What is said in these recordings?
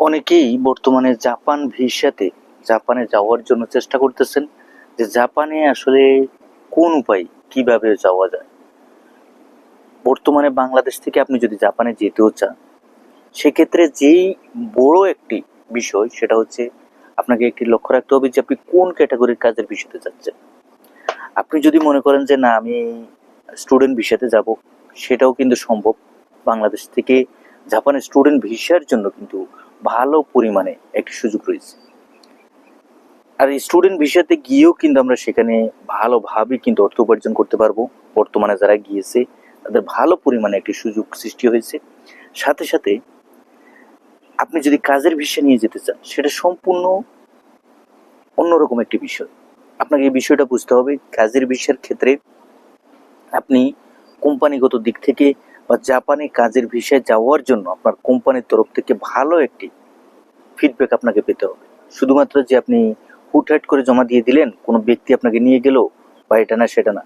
অনেকেই বর্তমানে জাপান ভিসাতে জাপানে যাওয়ার জন্য চেষ্টা করতেছেন যে জাপানে আসলে কোন উপায় কীভাবে যাওয়া যায়। বর্তমানে বাংলাদেশ থেকে আপনি যদি জাপানে যেতেও চান, সেক্ষেত্রে যেই বড় একটি বিষয় সেটা হচ্ছে আপনাকে একটি লক্ষ্য রাখতে হবে যে আপনি কোন ক্যাটাগরির কাজের বিষয়তে যাচ্ছেন। আপনি যদি মনে করেন যে না, আমি স্টুডেন্ট ভিসাতে যাব, সেটাও কিন্তু সম্ভব। বাংলাদেশ থেকে জাপানের স্টুডেন্ট ভিসার জন্য কিন্তু ভালো পরিমাণে একটি সুযোগ রয়েছে। আর স্টুডেন্ট ভিসাতে গিয়েও কিন্তু আমরা সেখানে ভালোভাবে কিন্তু অর্থ উপার্জন করতে পারব। বর্তমানে যারা গিয়েছে, তাদের ভালো পরিমাণে একটি সুযোগ সৃষ্টি হয়েছে। সাথে সাথে আপনি যদি কাজের ভিসা নিয়ে যেতে চান, সেটা সম্পূর্ণ অন্যরকম একটি বিষয়। আপনাকে এই বিষয়টা বুঝতে হবে, কাজের ভিসার ক্ষেত্রে আপনি কোম্পানিগত দিক থেকে বা জাপানে কাজের ভিসায় যাওয়ার জন্য আপনার কোম্পানির তরফ থেকে ভালো একটি ফিডব্যাক আপনাকে পেতে হবে। শুধুমাত্র যে আপনি হুটহাট করে জমা দিয়ে দিলেন, কোনো ব্যক্তি আপনাকে নিয়ে গেল বা এটা না সেটা না।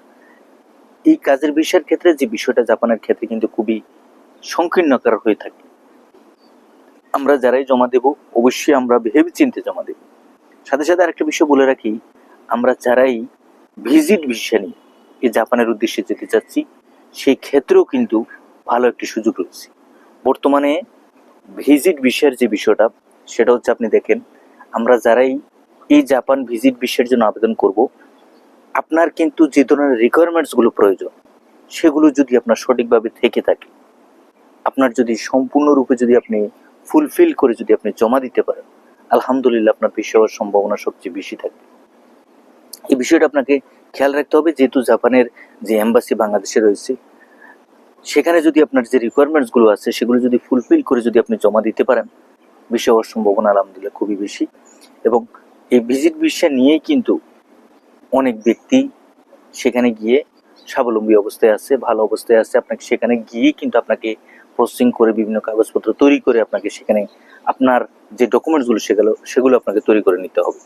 এই কাজের বিষয়ের ক্ষেত্রে যে বিষয়টা জাপানের ক্ষেত্রে কিন্তু খুবই সংকীর্ণকার হয়ে থাকে। আমরা যারাই জমা দেব, অবশ্যই আমরা ভেবে চিনতে জমা দেব। সাথে সাথে আরেকটা বিষয় বলে রাখি, আমরা যারাই ভিজিট ভিসা নিয়ে এই জাপানের উদ্দেশ্যে যেতে চাচ্ছি, সেই ক্ষেত্রেও কিন্তু ভালো একটি সুযোগ রয়েছে। বর্তমানে ভিজিট ভিসার যে বিষয়টা, সেটা হচ্ছে আপনি দেখেন, আমরা যারাই এই জাপান ভিজিট ভিসার জন্য আবেদন করব, আপনার কিন্তু যে ধরনের রিকোয়ারমেন্টসগুলো প্রয়োজন, সেগুলো যদি আপনার সঠিকভাবে থেকে থাকে, আপনার যদি সম্পূর্ণরূপে যদি আপনি ফুলফিল করে যদি আপনি জমা দিতে পারেন, আলহামদুলিল্লাহ আপনার হওয়ার সম্ভাবনা সবচেয়ে বেশি থাকবে এই বিষয়টা আপনাকে খেয়াল রাখতে হবে, যেহেতু জাপানের যে এম্বাসি বাংলাদেশে রয়েছে সেখানে যদি আপনার যে রিকোয়ারমেন্টসগুলো আছে, সেগুলো যদি ফুলফিল করে যদি আপনি জমা দিতে পারেন, বিষয় হওয়ার সম্ভাবনা আলহামদুলিল্লাহ খুবই বেশি। এবং এই ভিজিট বিষয় নিয়েই কিন্তু অনেক ব্যক্তি সেখানে গিয়ে স্বাবলম্বী অবস্থায় আছে, ভালো অবস্থায় আছে। আপনাকে সেখানে গিয়ে কিন্তু আপনাকে প্রসেসিং করে বিভিন্ন কাগজপত্র তৈরি করে আপনাকে সেখানে আপনার যে ডকুমেন্টসগুলো সেগুলো সেগুলো আপনাকে তৈরি করে নিতে হবে।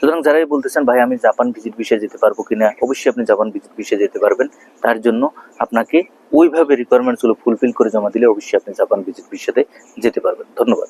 সুতরাং যারাই বলতেছেন, ভাই, আমি জাপান ভিজিট বিষয়ে যেতে পারব কিনা? অবশ্যই আপনি জাপান ভিজিট বিষয়ে যেতে পারবেন। তার জন্য আপনাকে ওইভাবে রিকোয়ারমেন্টসগুলো ফুলফিল করে জমা দিলে অবশ্যই আপনি জাপান ভিজিট বিষয়ে যেতে পারবেন। ধন্যবাদ।